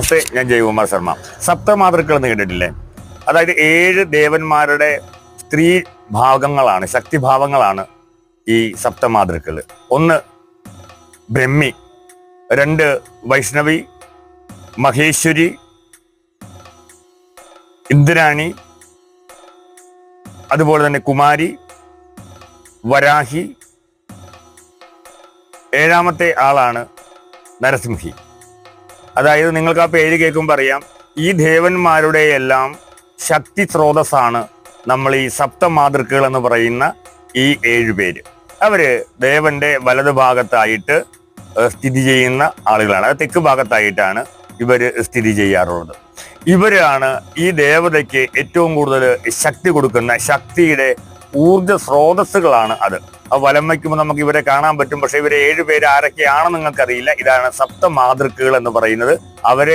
നമസ്തേ ഞാൻ ജയകുമാർ ശർമ്മ. സപ്തമാതൃക്കൾ എന്ന് കേട്ടിട്ടില്ലേ? അതായത് ഏഴ് ദേവന്മാരുടെ സ്ത്രീ ഭാഗങ്ങളാണ് ശക്തിഭാവങ്ങളാണ് ഈ സപ്തമാതൃക്കൾ. ഒന്ന് ബ്രഹ്മി രണ്ട് വൈഷ്ണവി മഹേശ്വരി ഇന്ദ്രാണി അതുപോലെ തന്നെ കുമാരി വരാഹി. ഏഴാമത്തെ ആളാണ് നരസിംഹി. അതായത് നിങ്ങൾക്ക് ആ പേര് കേൾക്കുമ്പോൾ അറിയാം. ഈ ദേവന്മാരുടെ എല്ലാം ശക്തി സ്രോതസ്സാണ് നമ്മൾ ഈ സപ്തമാതൃക്കുകൾ എന്ന് പറയുന്ന ഈ ഏഴു പേര്. അവർ ദേവന്റെ വലത് ഭാഗത്തായിട്ട് സ്ഥിതി ചെയ്യുന്ന ആളുകളാണ്. അത് തെക്ക് ഭാഗത്തായിട്ടാണ് ഇവർ സ്ഥിതി ചെയ്യാറുള്ളത്. ഇവരാണ് ഈ ദേവതയ്ക്ക് ഏറ്റവും കൂടുതൽ ശക്തി കൊടുക്കുന്ന ശക്തിയുടെ ഊർജ സ്രോതസ്സുകളാണ് അത്. വലം വയ്ക്കുമ്പോൾ നമുക്ക് ഇവരെ കാണാൻ പറ്റും. പക്ഷെ ഇവരെ ഏഴ് പേര് ആരൊക്കെയാണെന്ന് നിങ്ങൾക്കറിയില്ല. ഇതാണ് സപ്ത മാതൃക്കുകൾ എന്ന് പറയുന്നത്. അവരെ